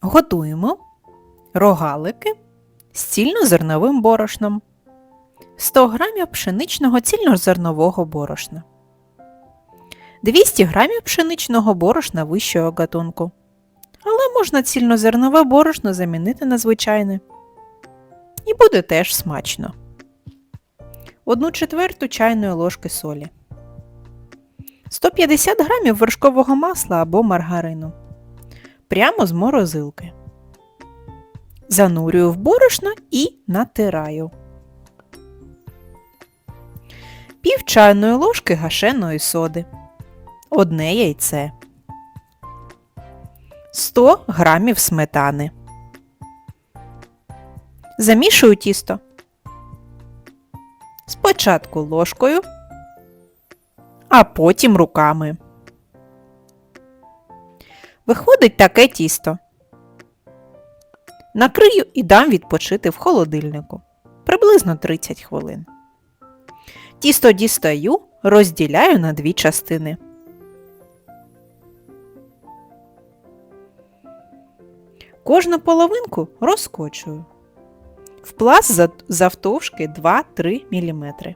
Готуємо рогалики з цільнозерновим борошном. 100 г пшеничного цільнозернового борошна. 200 г пшеничного борошна вищого гатунку. Але можна цільнозернове борошно замінити на звичайне. І буде теж смачно. 1 четверту чайної ложки солі. 150 г вершкового масла або маргарину. Прямо з морозилки. Занурюю в борошно і натираю. Пів чайної ложки гашеної соди. Одне яйце. 100 грамів сметани. Замішую тісто. Спочатку ложкою, а потім руками. Виходить таке тісто. Накрию і дам відпочити в холодильнику. Приблизно 30 хвилин. Тісто дістаю, розділяю на дві частини. Кожну половинку розкочую. В пласт завтовшки 2-3 мм.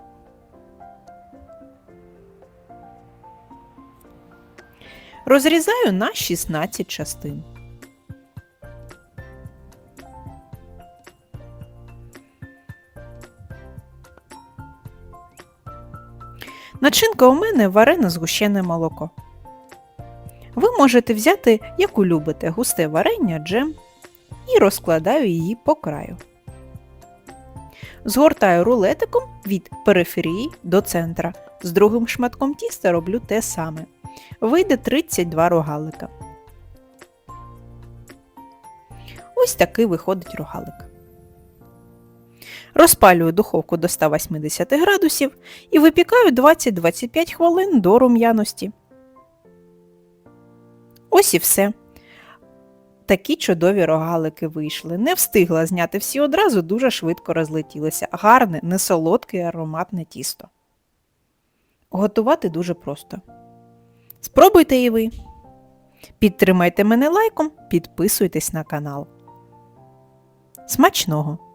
Розрізаю на 16 частин. Начинка у мене варене згущене молоко. Ви можете взяти, яку любите, густе варення, джем і розкладаю її по краю. Згортаю рулетиком від периферії до центра. З другим шматком тіста роблю те саме. Вийде 32 рогалика. Ось такий виходить рогалик. Розпалюю духовку до 180 градусів і випікаю 20-25 хвилин до рум'яності. Ось і все. Такі чудові рогалики вийшли. Не встигла зняти всі одразу, дуже швидко розлетілися. Гарне, несолодке ароматне тісто. Готувати дуже просто. Спробуйте і ви. Підтримайте мене лайком, підписуйтесь на канал. Смачного!